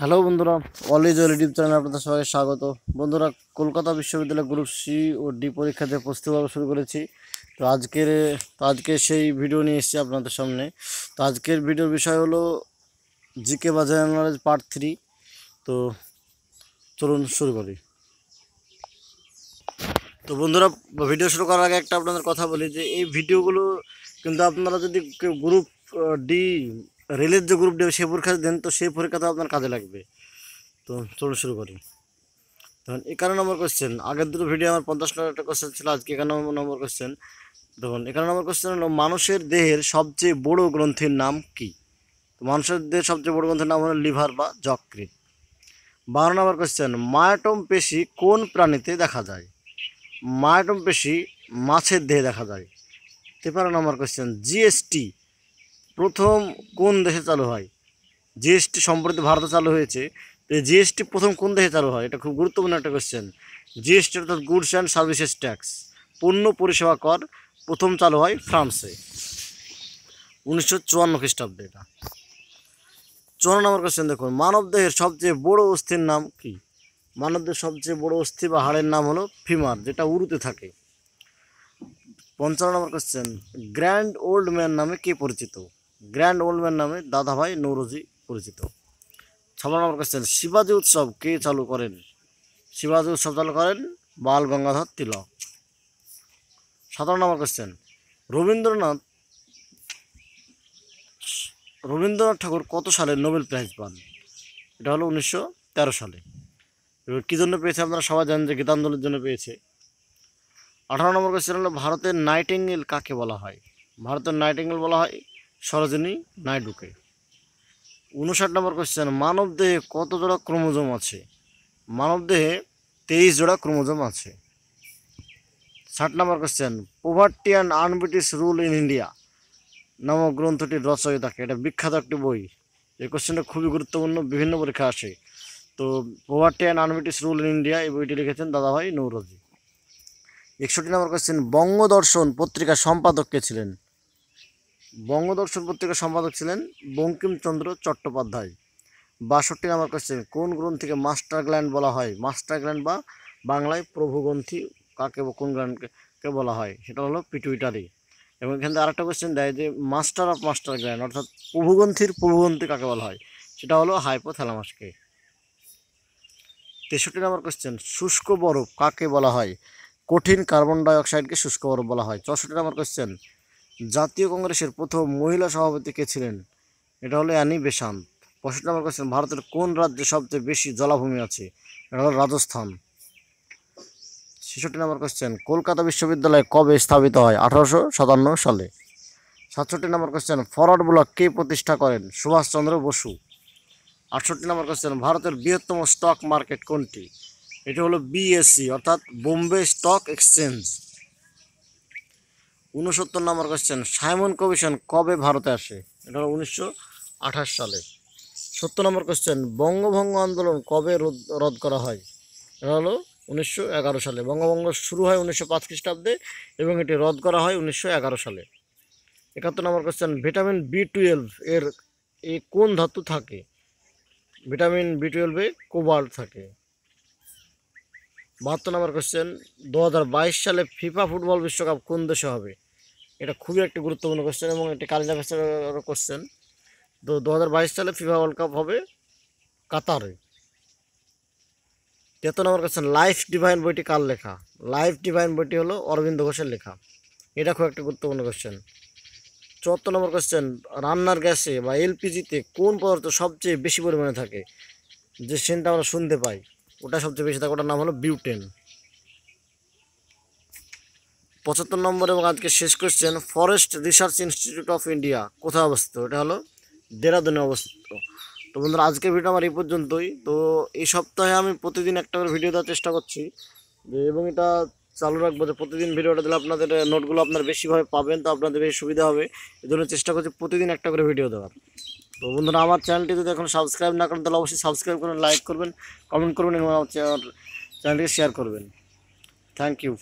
Hello বন্ধুরা always well YouTube চ্যানেলে আপনাদের সবাইকে স্বাগত। বন্ধুরা, কলকাতা বিশ্ববিদ্যালয় গ্রুপ সি ও ডি পরীক্ষাতে প্রস্তুতি পর্ব শুরু করেছি। তো আজকের, তো আজকে সেই ভিডিও নিয়ে এসেছি আপনাদের সামনে। তো আজকের ভিডিওর বিষয় হলো জিকে বা জেনারেল নলেজ পার্ট থ্রি। তো চলুন শুরু করি। তো বন্ধুরা, ভিডিও শুরু করার আগে একটা আপনাদের কথা বলি যে, এই ভিডিওগুলো কিন্তু আপনারা যদি গ্রুপ ডি রেলের যে গ্রুপ ডি সেই পরীক্ষা দেন তো সেই পরীক্ষাতেও আপনার কাজে লাগবে। তো চলুন শুরু করি। তখন একান্ন নম্বর কোশ্চেন আগের দুটো ভিডিও আমার পঞ্চাশ নম্বর একটা কোশ্চেন ছিল, আজকে একান্ন নম্বর কোশ্চেন দেখুন, একান্ন নম্বর কোশ্চেন হলো, মানুষের দেহের সবচেয়ে বড় গ্রন্থির নাম কি? মানুষের দেহের সবচেয়ে বড় গ্রন্থের নাম হলো লিভার বা যকৃৎ। বারো নম্বর কোশ্চেন মায়াটম পেশি কোন প্রাণীতে দেখা যায়? মায়াটম পেশি মাছের দেহে দেখা যায়। তেপান্ন নম্বর কোশ্চেন জিএসটি প্রথম কোন দেশে চালু হয়? জিএসটি সম্প্রতি ভারতে চালু হয়েছে। তো জিএসটি প্রথম কোন দেশে চালু হয়? এটা খুব গুরুত্বপূর্ণ একটা কোশ্চেন জিএসটি অর্থাৎ গুডস অ্যান্ড সার্ভিসেস ট্যাক্স পণ্য পরিষেবা কর প্রথম চালু হয় ফ্রান্সে। উনিশশো চুয়ান্ন খ্রিস্টাব্দে এটা। চুয়ান্ন নম্বর কোয়েশ্চেন দেখুন। মানবদেহের সবচেয়ে বড় অস্থির নাম কি? মানবদেহের সবচেয়ে বড় অস্থি বা হাড়ের নাম হলো ফিমার যেটা উরুতে থাকে। পঞ্চান্ন number question grand old man নামে কে পরিচিত? গ্র্যান্ড ওল্ড ম্যান নামে দাদাভাই নৌরজি পরিচিত। ছাপ্পান্ন নম্বর কোশ্চেন শিবাজি উৎসব কে চালু করেন? শিবাজি উৎসব চালু করেন বাল গঙ্গাধর তিলক। সাতান্ন নম্বর কোশ্চেন রবীন্দ্রনাথ রবীন্দ্রনাথ ঠাকুর কত সালে নোবেল প্রাইজ পান? এটা হলো উনিশশো তেরো সালে। এবার কী জন্য পেয়েছে আপনারা সবাই জানেন যে গীতাঞ্জলির জন্য পেয়েছে। আঠারো নম্বর কোশ্চেন হলো, ভারতের নাইটিঙ্গেল কাকে বলা হয়? ভারতের নাইটিঙ্গেল বলা হয় সরোজিনী নাইডুকে উনষাট নম্বর কোশ্চেন মানবদেহে কত জোড়া ক্রোমোজোম আছে? মানব দেহে তেইশ জোড়া ক্রোমোজোম আছে। ষাট number question poverty and un-British rule in India নামক গ্রন্থটির রচয়িতাকে এটা বিখ্যাত একটি বই। এই কোশ্চেনটা খুবই গুরুত্বপূর্ণ, বিভিন্ন পরীক্ষা আসে। তো poverty and un-British rule in India এই বইটি লিখেছেন দাদাভাই নৌরজি। একষট্টি নম্বর কোশ্চেন বঙ্গদর্শন পত্রিকার সম্পাদক কে ছিলেন? বঙ্গদর্শন পত্রিকার সম্পাদক ছিলেন বঙ্কিমচন্দ্র চট্টোপাধ্যায়। বাষট্টি নম্বর কোশ্চেন কোন গ্রন্থিকে মাস্টার গ্ল্যান্ড বলা হয়? মাস্টার গ্ল্যান্ড বা বাংলায় প্রভুগ্রন্থি কাকে কোন গ্ল্যান্ডকে বলা হয়? সেটা হলো পিটুইটারি এবং এখান আরেকটা কোশ্চেন দেয় যে মাস্টার অফ মাস্টার গ্ল্যান্ড অর্থাৎ প্রভুগ্রন্থির প্রভুগ্রন্থি কাকে বলা হয়? সেটা হলো হাইপোথ্যালামাসকে তেষট্টি নম্বর কোশ্চেন শুষ্ক বরফ কাকে বলা হয়? কঠিন কার্বন ডাইঅক্সাইডকে শুষ্ক বরফ বলা হয়। চৌষট্টি নম্বর কোশ্চেন জাতীয় কংগ্রেসের প্রথম মহিলা সভাপতি কে ছিলেন? এটা হলো অ্যানি বেসান্ত। পঁয়ষট্টি নম্বর কোশ্চেন ভারতের কোন রাজ্যে সবচেয়ে বেশি জলাভূমি আছে? এটা হলো রাজস্থান। ছেষট্টি নম্বর কোশ্চেন কলকাতা বিশ্ববিদ্যালয় কবে স্থাপিত হয়? আঠারোশো সাতান্ন সালে। সাতষট্টি নম্বর কোশ্চেন ফরওয়ার্ড ব্লক কে প্রতিষ্ঠা করেন? সুভাষচন্দ্র বসু। আটষট্টি নম্বর কোশ্চেন ভারতের বৃহত্তম স্টক মার্কেট কোনটি? এটা হলো বিএসসি অর্থাৎ বোম্বে স্টক এক্সচেঞ্জ উনসত্তর নম্বর কোশ্চেন সাইমন কমিশন কবে ভারতে আসে? এটা হলো উনিশশো আঠাশ সালে। সত্তর নম্বর কোশ্চেন বঙ্গভঙ্গ আন্দোলন কবে রদ করা হয়? এটা হলো উনিশশো এগারো সালে। বঙ্গভঙ্গ শুরু হয় উনিশশো পাঁচ খ্রিস্টাব্দে এবং এটি রদ করা হয় উনিশশো এগারো সালে। একাত্তর number question vitamin B twelve এর, এ কোন ধাতু থাকে? ভিটামিন বি টুয়েলভে কোবাল্ট থাকে। বাহাত্তর নম্বর কোশ্চেন দু হাজার বাইশ সালে ফিফা ফুটবল বিশ্বকাপ কোন দেশে হবে? এটা খুবই একটি গুরুত্বপূর্ণ কোশ্চেন এবং একটি কারেন্ট অ্যাফেয়ার্সের কোশ্চেন তো দু হাজার বাইশ সালে ফিফা ওয়ার্ল্ড কাপ হবে কাতারে। তেত্তর নম্বর কোশ্চেন লাইফ ডিভাইন বইটি কার লেখা? লাইফ ডিভাইন বইটি হলো অরবিন্দ ঘোষের লেখা। এটা খুব একটা গুরুত্বপূর্ণ কোশ্চেন চুয়াত্তর নম্বর কোশ্চেন রান্নার গ্যাসে বা এলপিজিতে কোন পদার্থ সবচেয়ে বেশি পরিমাণে থাকে? যে সেন্টটা আমরা শুনতে পাই, ওটা সবচেয়ে বেশি থাকে, ওটার নাম হলো বিউটেন পঁচাত্তর নম্বর এবং আজকে শেষ question forest research institute of India কোথায় অবস্থিত? এটা হলো দেরাদুনে অবস্থিত। তো বন্ধুরা, আজকের ভিডিও আমার এই পর্যন্তই। তো এই সপ্তাহে আমি প্রতিদিন একটা করে ভিডিও দেওয়ার চেষ্টা করছি। এবং এটা চালু রাখব যে প্রতিদিন ভিডিওটা দিলে আপনাদের নোটগুলো আপনারা বেশিভাবে পাবেন, তো আপনাদের বেশি সুবিধা হবে। এই জন্য চেষ্টা করছি প্রতিদিন একটা করে ভিডিও দেওয়ার। তো বন্ধুরা, আমার চ্যানেলটি যদি এখন সাবস্ক্রাইব না করেন, তাহলে অবশ্যই সাবস্ক্রাইব করবেন লাইক করবেন কমেন্ট করবেন এবং আমার চ্যানেলটিকে শেয়ার করবেন। Thank you